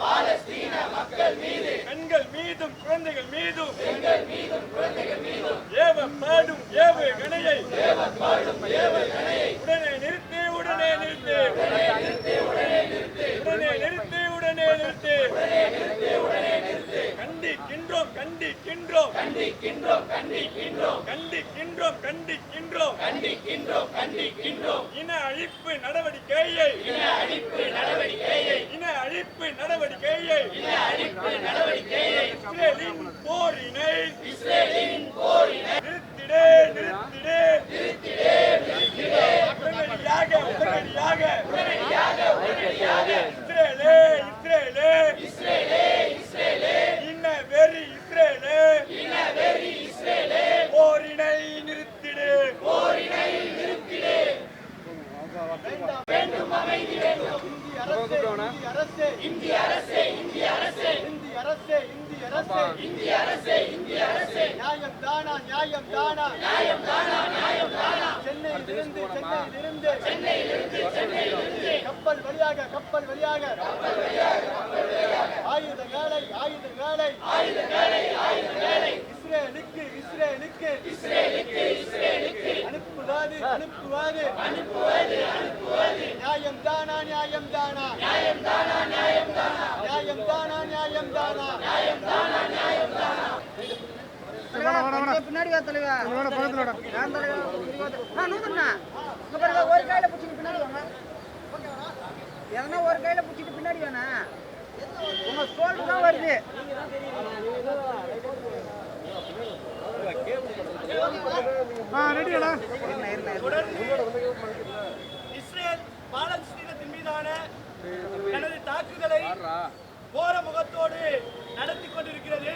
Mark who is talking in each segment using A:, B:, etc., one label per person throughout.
A: பாலஸ்தீன மக்கள் மீது. பெண்கள் மீதும் குழந்தைகள் மீதும். ஏவப்படும் ஏவுகணையை. உடனே நிறுத்து உடனே நிறுத்து. உடனே நிறுத்து உடனே நிறுத்து. கண்டிக்கின்றோம். கண்டிக்கின்றோம் கண்டிக்கின்றோம். கண்டிக்கின்றோம் கண்டிக்கின்றோம். கண்டிக்கின்றோம் கண்டிக்கின்றோம். இன அழிப்பு நடவடிக்கையை. இன அழிப்பு நடவடிக்கையை இன அழிப்பு நடவடிக்கையை இன அழிப்பு நடவடிக்கையை இஸ்ரேலின் போரினை இஸ்ரேலின் போரினை நிறுத்திடே நிறுத்திடே நிறுத்திடே நிறுத்திடே உடனடியாக உடனடியாக உடனடியாக உடனடியாக இஸ்ரேலே இஸ்ரேலே இஸ்ரேலே இஸ்ரேலே இன்ன வெறி இஸ்ரேலே இன்ன வெறி இஸ்ரேலே போரினை நிறுத்திடு போரினை நிறுத்திடு
B: இந்திய அரசே இந்திய அரசே இந்திய அரசே இந்திய அரசே இந்திய அரசே இந்திய அரசே நியாயம் தானா நியாயம் தானா நியாயம் தானா நியாயம் தானா சென்னையிலிருந்து சென்னையிலிருந்து சென்னையிலிருந்து சென்னையிலிருந்து கப்பல் வழியாக கப்பல் வழியாக கப்பல் வழியாக ஆயுத வேலை ஆயுத வேலை ஆயுத வேலை ஆயுத வேலை இஸ்ரேலுக்கு இஸ்ரேலுக்கு இஸ்ரேலுக்கு இஸ்ரேலுக்கு அனுப்புவது அனுப்புவது அனுப்புவது அனுப்புவது நியாயம் தானா நியாயம் தானா நியாயம் தானா நியாயம் தானா நியாயம் தானா நியாயம் தானா நியாயம் தானா நியாயம் தானா
C: கொஞ்சம் பின்னாடி வா தலைவா. நான் தலைவா ஆ நூத்தண்ணா. இங்க பாருங்க ஒரு கையில பிடிச்சிட்டு பின்னாடி வாங்க. எதனா ஒரு கையில பிடிச்சிட்டு பின்னாடி வேணா உங்க தான் வருது.
D: இஸ்ரேல் தனது தாக்குதலை போர முகத்தோடு நடத்தி கொண்டிருக்கிறது.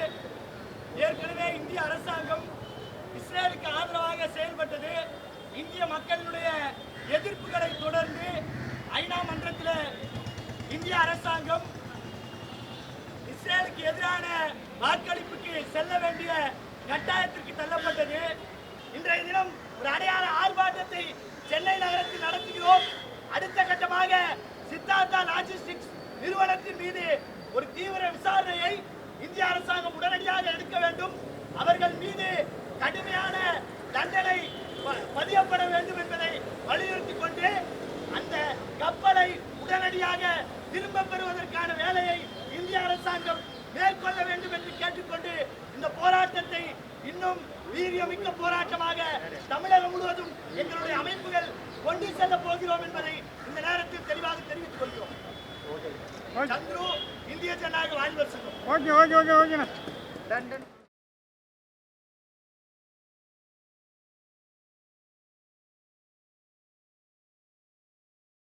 D: ஏற்கனவே இந்திய அரசாங்கம் இஸ்ரேலுக்கு ஆதரவாக செயல்பட்டது. இந்திய மக்களினுடைய எதிர்ப்புகளை தொடர்ந்து ஐநா மன்றத்தில் இந்திய அரசாங்கம் இஸ்ரேலுக்கு எதிரான வாக்களிப்புக்கு செல்ல வேண்டிய கட்டாயத்திற்கு தள்ளப்பட்டது. இன்றைய தினம் ஒரு அடையாள ஆர்ப்பாட்டத்தை சென்னை நகரத்தில் நடத்துகிறோம். அடுத்த கட்டமாக நிறுவனத்தின் மீது ஒரு தீவிர விசாரணையை இந்திய அரசாங்கம் உடனடியாக எடுக்க வேண்டும். அவர்கள் மீது கடுமையான தண்டனை பதியப்பட வேண்டும் என்பதை வலியுறுத்தி கொண்டு அந்த கப்பலை உடனடியாக திரும்ப பெறுவதற்கான வேலையை இந்திய அரசாங்கம் மேற்கொள்ள வேண்டும் என்று கேட்டுக்கொண்டு இந்த போராட்டத்தை இன்னும் வீரியமிக்க போராட்டமாக தமிழகம் முழுவதும் எங்களுடைய அமைப்புகள் கொண்டு செல்ல போகிறோம் என்பதை இந்த நேரத்தில் தெளிவாக தெரிவித்து சந்துரு இந்திய ஜனநாயக வாலிபர் சங்கம்
C: ஓகே ஓகே ஓகே ஓகேண்ணா.